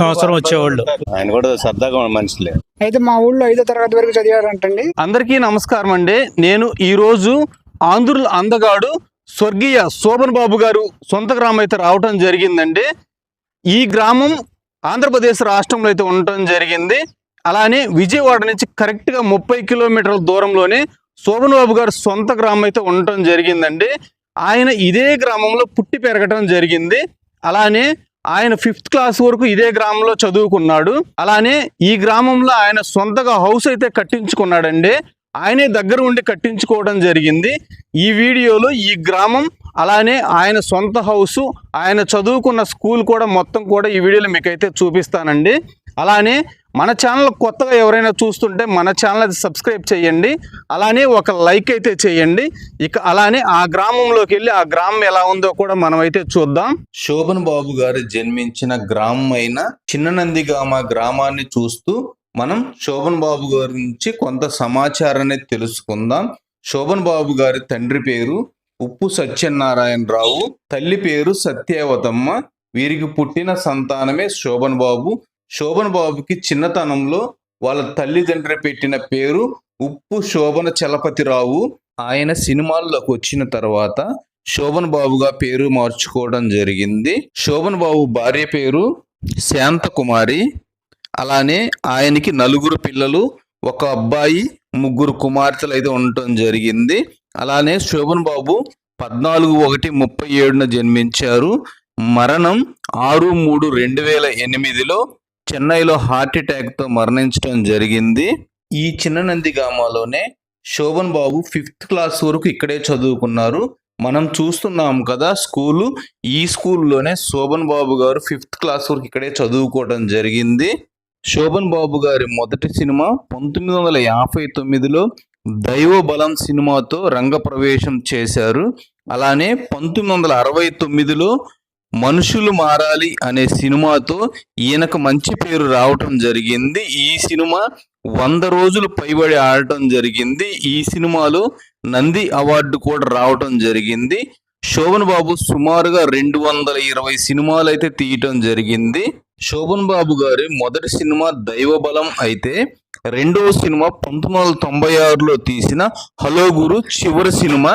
సంవత్సరం వచ్చేవాళ్ళు. ఆయన కూడా సరదాగా మనుషులే. అయితే మా ఊళ్ళో ఐదో తరగతి వరకు చదివారంటండి. అందరికీ నమస్కారం అండి. నేను ఈరోజు ఆంధ్రుల అందగాడు స్వర్గీయ శోభన్ బాబు గారు సొంత గ్రామం అయితే రావటం జరిగిందండి. ఈ గ్రామం ఆంధ్రప్రదేశ్ రాష్ట్రంలో అయితే ఉండటం జరిగింది. అలానే విజయవాడ నుంచి కరెక్ట్గా ముప్పై కిలోమీటర్ల దూరంలోనే శోభన్ బాబు గారు సొంత గ్రామం అయితే ఉండటం జరిగిందండి. ఆయన ఇదే గ్రామంలో పుట్టి పెరగటం జరిగింది. అలానే ఆయన ఫిఫ్త్ క్లాస్ వరకు ఇదే గ్రామంలో చదువుకున్నాడు. అలానే ఈ గ్రామంలో ఆయన సొంతగా హౌస్ అయితే కట్టించుకున్నాడండి. ఆయనే దగ్గర ఉండి కట్టించుకోవడం జరిగింది. ఈ వీడియోలో ఈ గ్రామం అలానే ఆయన సొంత హౌస్ ఆయన చదువుకున్న స్కూల్ కూడా మొత్తం కూడా ఈ వీడియోలో మీకైతే చూపిస్తానండి. అలానే మన ఛానల్ కొత్తగా ఎవరైనా చూస్తుంటే మన ఛానల్ అది సబ్స్క్రైబ్ చేయండి. అలానే ఒక లైక్ అయితే చేయండి. ఇక అలానే ఆ గ్రామంలోకి వెళ్ళి ఆ గ్రామం ఎలా ఉందో కూడా మనం అయితే చూద్దాం. శోభన్ బాబు గారు జన్మించిన గ్రామం అయిన చిన్ననందిగామ గ్రామాన్ని చూస్తూ మనం శోభన్ బాబు గారి నుంచి కొంత సమాచారాన్ని తెలుసుకుందాం. శోభన్ బాబు గారి తండ్రి పేరు ఉప్పు సత్యనారాయణరావు తల్లి పేరు సత్యవతమ్మ. వీరికి పుట్టిన సంతానమే శోభన్ బాబు. శోభన్ బాబుకి చిన్నతనంలో వాళ్ళ తల్లిదండ్రి పెట్టిన పేరు ఉప్పు శోభన చలపతిరావు. ఆయన సినిమాల్లోకి వచ్చిన తర్వాత శోభన్ బాబుగా పేరు మార్చుకోవడం జరిగింది. శోభన్ బాబు భార్య పేరు శాంతకుమారి. అలానే ఆయనకి నలుగురు పిల్లలు ఒక అబ్బాయి ముగ్గురు కుమార్తెలు అయితే ఉండటం జరిగింది. అలానే శోభన్ బాబు పద్నాలుగు ఒకటి ముప్పై ఏడున జన్మించారు. మరణం ఆరు మూడు రెండు వేల ఎనిమిదిలో చెన్నైలో హార్ట్ అటాక్తో మరణించడం జరిగింది. ఈ చిన్ననంది గ్రామాలోనే శోభన్ బాబు ఫిఫ్త్ క్లాస్ వరకు ఇక్కడే చదువుకున్నారు. మనం చూస్తున్నాం కదా స్కూలు. ఈ స్కూల్లోనే శోభన్ బాబు గారు ఫిఫ్త్ క్లాస్ వరకు ఇక్కడే చదువుకోవడం జరిగింది. శోభన్ బాబు గారి మొదటి సినిమా పంతొమ్మిది వందల యాభై తొమ్మిదిలో దైవ బలం సినిమాతో రంగప్రవేశం చేశారు. అలానే పంతొమ్మిది వందల అరవై తొమ్మిదిలో మనుషులు మారాలి అనే సినిమాతో ఈయనకు మంచి పేరు రావటం జరిగింది. ఈ సినిమా వంద రోజులు పైబడి ఆడటం జరిగింది. ఈ సినిమాలో నంది అవార్డు కూడా రావటం జరిగింది. శోభన్ బాబు సుమారుగా రెండు వందల ఇరవై సినిమాలు అయితే తీయటం జరిగింది. శోభన్ బాబు గారి మొదటి సినిమా దైవబలం అయితే రెండవ సినిమా పంతొమ్మిది వందల తొంభై ఆరులో తీసిన హలో గురు చివరి సినిమా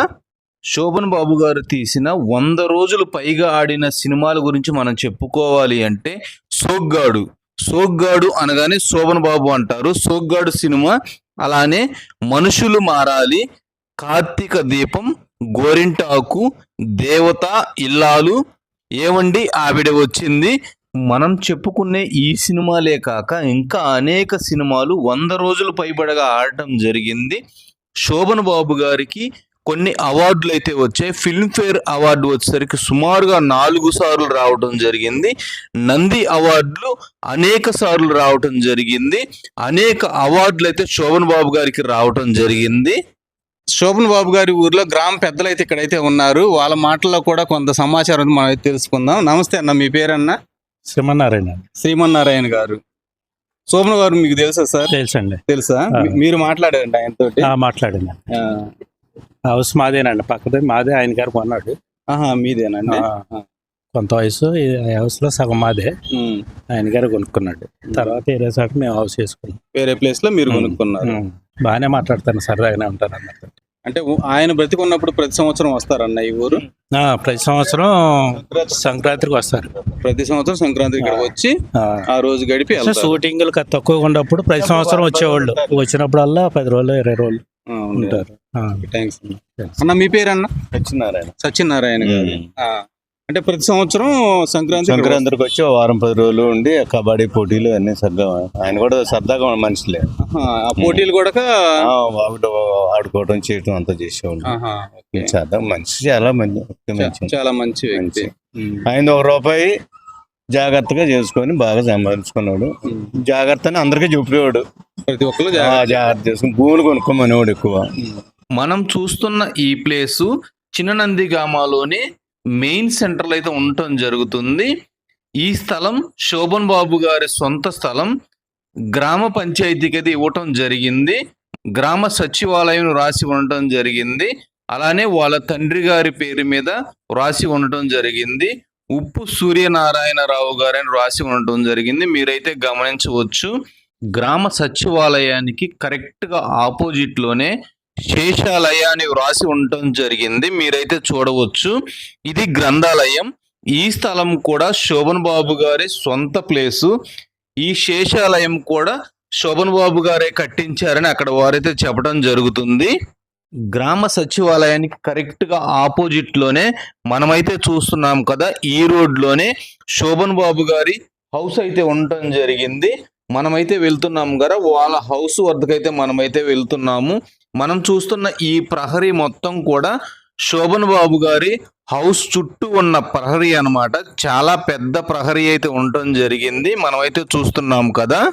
శోభన్ బాబు గారు తీసిన వంద రోజులు పైగా ఆడిన సినిమాల గురించి మనం చెప్పుకోవాలి అంటే సోగ్గాడు. సోగ్గాడు అనగానే శోభన్ బాబు అంటారు. సోగ్గాడు సినిమా అలానే మనుషులు మారాలి కార్తీక దీపం గోరింటాకు దేవత ఇల్లాలు ఏవండి ఆవిడ వచ్చింది? మనం చెప్పుకునే ఈ సినిమాలే కాక ఇంకా అనేక సినిమాలు వంద రోజులు పైబడగా ఆడటం జరిగింది. శోభన్ బాబు గారికి కొన్ని అవార్డులు అయితే వచ్చాయి. ఫిల్మ్ఫేర్ అవార్డు వచ్చేసరికి సుమారుగా నాలుగు సార్లు రావడం జరిగింది. నంది అవార్డులు అనేక సార్లు రావటం జరిగింది. అనేక అవార్డులు అయితే శోభన్ బాబు గారికి రావటం జరిగింది. శోభన్ బాబు గారి ఊర్లో గ్రామ పెద్దలు అయితే ఇక్కడైతే ఉన్నారు. వాళ్ళ మాటల్లో కూడా కొంత సమాచారం మనం అయితే తెలుసుకుందాం. నమస్తే అన్న మీ పేరన్న? శ్రీమన్నారాయణ. శ్రీమన్నారాయణ గారు. శోభన్ గారు మీకు తెలుసా సార్? తెలుసండి. తెలుసా? మీరు మాట్లాడారండి ఆయనతో ఆ, మాట్లాడింది హౌస్ మాదేనండి. పక్కదే మాదే ఆయన గారు కొన్నాడు. మీదేనండి? ఆ, కొంత వయసు ఈ హౌస్లో సగం మాదే. ఉమ్. ఆయన గారు కొనుక్కున్నాడు. తర్వాత వేరే చోట మేము హౌస్ చేసుకున్నాం. వేరే ప్లేస్లో మీరు. కొనుక్కున్నారు. ఉమ్. బాగానే మాట్లాడతాను సరదాగానే ఉంటాను అందరితో అంటే ఆయన బ్రతికున్నప్పుడు ప్రతి సంవత్సరం వస్తారన్న ఈ ఊరు? ఆ, ప్రతి సంవత్సరం సంక్రాంతికి వస్తారు. ప్రతి సంవత్సరం సంక్రాంతి ఇక్కడ వచ్చి ఆ. ఆ రోజు గడిపి వెళ్తారు. షూటింగ్లు క- తక్కువగా ఉన్నప్పుడు ప్రతి సంవత్సరం వచ్చేవాళ్ళు. వచ్చినప్పుడల్లా పది రోజులు ఇరవై రోజులు ఆ, ఉంటారు. థ్యాంక్స్ అన్న. అన్న మీ పేరన్న? సత్యనారాయణ. సత్యనారాయణ గారు. ఆ. అంటే ప్రతి సంవత్సరం సంక్రాంతి సంక్రాంతికి వచ్చి వారం పది రోజులు ఉండి కబడ్డీ పోటీలు అన్ని సరదా ఆయన కూడా సరదాగా ఉన్న మనుషులే ఆ పోటీలు కూడా ఆడుకోవడం చేయటం అంతా చేసేవాళ్ళు. చాలా మనిషి చాలా మంచి మంచి చాలా మంచి వ్యక్తి. మంచి. ఆయన ఒక రూపాయి జాగ్రత్తగా చేసుకొని బాగా సంపాదించుకున్నాడు. జాగ్రత్తని అందరికీ చూపేవాడు. ప్రతి ఒక్కరు జాగ్రత్త. చేసుకుని భూములు కొనుక్కోమనేవాడు ఎక్కువ. మనం చూస్తున్న ఈ ప్లేసు చిన్ననందిగామలోని మెయిన్ సెంటర్లో అయితే ఉండటం జరుగుతుంది. ఈ స్థలం శోభన్ బాబు గారి సొంత స్థలం. గ్రామ పంచాయతీకి అయితే ఇవ్వటం జరిగింది. గ్రామ సచివాలయం రాసి ఉండటం జరిగింది. అలానే వాళ్ళ తండ్రి గారి పేరు మీద రాసి ఉండటం జరిగింది. ఉప్పు సూర్యనారాయణరావు గారని రాసి ఉండటం జరిగింది. మీరైతే గమనించవచ్చు. గ్రామ సచివాలయానికి కరెక్ట్గా ఆపోజిట్లోనే శేషాలయ అని వ్రాసి ఉండటం జరిగింది. మీరైతే చూడవచ్చు. ఇది గ్రంథాలయం. ఈ స్థలం కూడా శోభన్ బాబు గారి సొంత ప్లేసు. ఈ శేషాలయం కూడా శోభన్ బాబు గారే కట్టించారని అక్కడ వారైతే చెప్పడం జరుగుతుంది. గ్రామ సచివాలయానికి కరెక్ట్గా ఆపోజిట్లోనే మనమైతే చూస్తున్నాం కదా ఈ రోడ్లోనే శోభన్ బాబు గారి హౌస్ అయితే ఉండటం జరిగింది. మనమైతే వెళ్తున్నాం కదా వాళ్ళ హౌస్ వద్దకైతే మనమైతే వెళ్తున్నాము. మనం చూస్తున్న ఈ ప్రహరీ మొత్తం కూడా శోభన్ బాబు గారి హౌస్ చుట్టూ ఉన్న ప్రహరీ అన్నమాట. చాలా పెద్ద ప్రహరీ అయితే ఉండటం జరిగింది. మనమైతే చూస్తున్నాం కదా.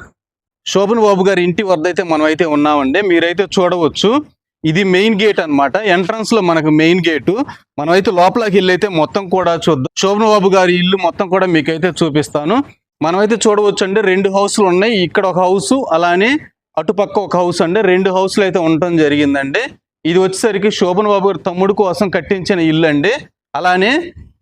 శోభన్ బాబు గారి ఇంటి వద్ద అయితే మనమైతే ఉన్నామండి. మీరైతే చూడవచ్చు. ఇది మెయిన్ గేట్ అన్నమాట. ఎంట్రన్స్లో మనకు మెయిన్ గేటు. మనమైతే లోపలికి వెళ్ళి అయితే మొత్తం కూడా చూద్దాం. శోభన్ బాబు గారి ఇల్లు మొత్తం కూడా మీకైతే చూపిస్తాను. మనమైతే చూడవచ్చు అండి రెండు హౌస్లు ఉన్నాయి. ఇక్కడ ఒక హౌస్ అలానే అటుపక్క ఒక హౌస్ అండి. రెండు హౌస్లు అయితే ఉండటం జరిగిందండి. ఇది వచ్చేసరికి శోభన్ బాబు గారి తమ్ముడు కోసం కట్టించిన ఇల్లు అండి. అలానే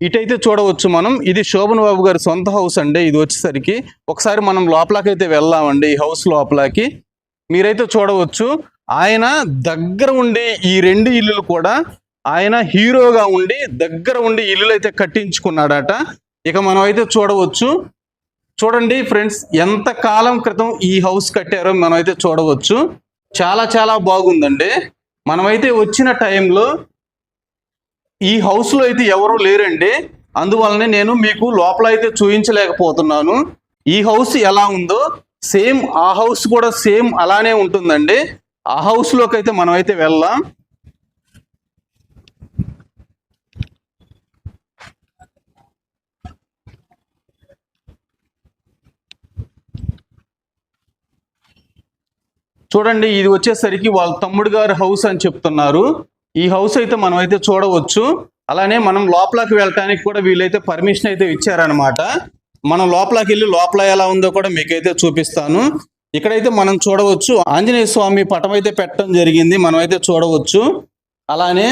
ఇటైతే చూడవచ్చు మనం. ఇది శోభన్ బాబు గారి సొంత హౌస్ అండి. ఇది వచ్చేసరికి ఒకసారి మనం లోపలకైతే వెళ్దామండి ఈ హౌస్ లోపలకి. మీరైతే చూడవచ్చు. ఆయన దగ్గర ఉండి ఈ రెండు ఇల్లులు కూడా ఆయన హీరోగా ఉండి దగ్గర ఉండి ఇల్లులు అయితే కట్టించుకున్నాడట. ఇక మనం అయితే చూడవచ్చు. చూడండి ఫ్రెండ్స్ ఎంత కాలం క్రితం ఈ హౌస్ కట్టారో మనమైతే చూడవచ్చు. చాలా చాలా బాగుందండి. మనమైతే వచ్చిన టైంలో ఈ హౌస్లో అయితే ఎవరు లేరండి. అందువల్లనే నేను మీకు లోపల అయితే చూపించలేకపోతున్నాను ఈ హౌస్ ఎలా ఉందో సేమ్ ఆ హౌస్ కూడా సేమ్ అలానే ఉంటుందండి. ఆ హౌస్లోకి అయితే మనమైతే వెళ్దాం చూడండి ఇది వచ్చేసరికి వాళ్ళ తమ్ముడు గారి హౌస్ అని చెప్తున్నారు. ఈ హౌస్ అయితే మనం అయితే చూడవచ్చు. అలానే మనం లోపలికి వెళ్ళటానికి కూడా వీళ్ళైతే పర్మిషన్ అయితే ఇచ్చారనమాట మనం లోపలికి వెళ్ళి లోపల ఎలా ఉందో కూడా మీకైతే చూపిస్తాను. ఇక్కడైతే మనం చూడవచ్చు ఆంజనేయ స్వామి పటం అయితే పెట్టడం జరిగింది మనం అయితే చూడవచ్చు. అలానే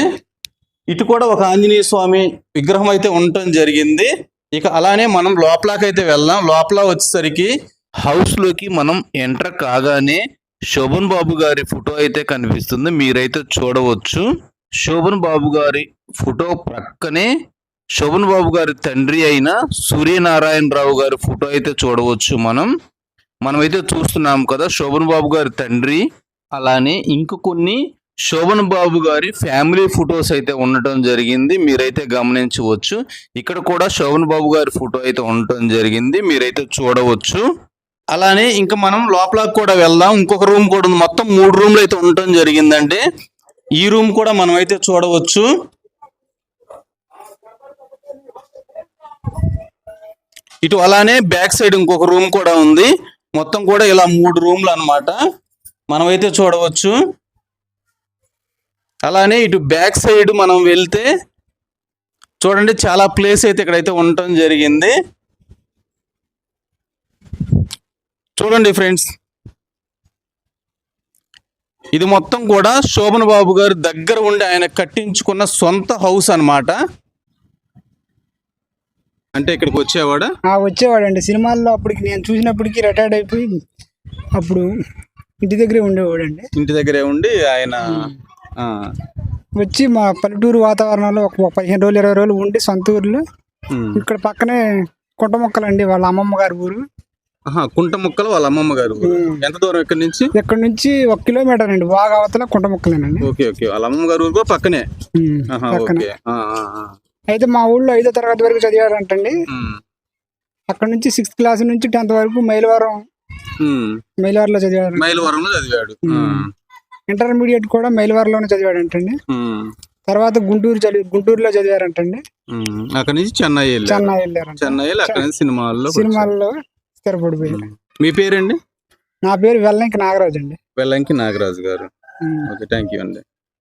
ఇటు కూడా ఒక ఆంజనేయ స్వామి విగ్రహం అయితే ఉండటం జరిగింది. ఇక అలానే మనం లోపలకైతే వెళ్దాం. లోపల వచ్చేసరికి హౌస్లోకి మనం ఎంటర్ కాగానే శోభన్ బాబు గారి ఫోటో అయితే కనిపిస్తుంది. మీరైతే చూడవచ్చు. శోభన్ బాబు గారి ఫోటో ప్రక్కనే శోభన్ బాబు గారి తండ్రి అయిన సూర్యనారాయణరావు గారి ఫోటో అయితే చూడవచ్చు మనం. మనమైతే చూస్తున్నాం కదా శోభన్ బాబు గారి తండ్రి. అలానే ఇంక కొన్ని శోభన్ బాబు గారి ఫ్యామిలీ ఫొటోస్ అయితే ఉండటం జరిగింది. మీరైతే గమనించవచ్చు. ఇక్కడ కూడా శోభన్ బాబు గారి ఫోటో అయితే ఉండటం జరిగింది. మీరైతే చూడవచ్చు. అలానే ఇంకా మనం లోపలకు కూడా వెళ్దాం. ఇంకొక రూమ్ కూడా ఉంది. మొత్తం మూడు రూమ్లు అయితే ఉండటం జరిగిందండి. ఈ రూమ్ కూడా మనం అయితే చూడవచ్చు. ఇటు అలానే బ్యాక్ సైడ్ ఇంకొక రూమ్ కూడా ఉంది. మొత్తం కూడా ఇలా మూడు రూమ్లు అన్నమాట. మనమైతే చూడవచ్చు. అలానే ఇటు బ్యాక్ సైడ్ మనం వెళ్తే చూడండి చాలా ప్లేస్ అయితే ఇక్కడైతే ఉండటం జరిగింది. చూడండి ఫ్రెండ్స్. ఇది మొత్తం కూడా శోభన్ బాబు గారు దగ్గర ఉండి ఆయన కట్టించుకున్న సొంత హౌస్ అన్నమాట. అంటే ఇక్కడికి వచ్చేవాడా? ఆ వచ్చేవాడండి. సినిమాల్లో అప్పటికి నేను చూసినప్పటికి రిటైర్డ్ అయిపోయి అప్పుడు ఇంటి దగ్గరే ఉండేవాడండి. ఇంటి దగ్గరే ఉండి ఆయన వచ్చి మా పల్లెటూరు వాతావరణంలో ఒక పదిహేను రోజులు ఇరవై రోజులు ఉండి సొంత ఊర్లో. ఇక్కడ పక్కనే కుంట మొక్కలండి వాళ్ళ అమ్మమ్మ గారి ఊరు. కుంట ముక్కలు వాళ్ళ అమ్మమ్మ గారు. ఎంత దూరం ఇక్కడి నుంచి? ఇక్కడ నుంచి ఒక కిలోమీటర్ అండి. బాగా అవతల కుంట మొక్కలేనండి. Okay okay. వాళ్ళ అమ్మమ్మ గారు ఊరు కూడా పక్కనే? ఓకే. అయితే మా ఊళ్ళో ఐదో తరగతి వరకు చదివాడంటండి ఉమ్, అక్కడ నుంచి సిక్స్త్ క్లాస్ నుంచి టెన్త్ వరకు మైలవరం. మైలవరంలో చదివాడు మైలవరంలో చదివాడు. ఇంటర్మీడియట్ కూడా మైలవరంలోనే చదివాడంటండి. ఉమ్, తర్వాత గుంటూరు చదివి గుంటూరులో చదివారంటండి. అక్కడి నుంచి చెన్నై వెళ్ళారు. చెన్నై వెళ్ళారంట. చెన్నై వెళ్ళి అక్కడి నుంచి సినిమాల్లో సినిమాల్లో స్థిరపడిపోయారు మీ పేరండి? నా పేరు వెల్లంకి నాగరాజు అండి. వెల్లంకి నాగరాజు గారు. ఓకే థ్యాంక్ యూ అండి.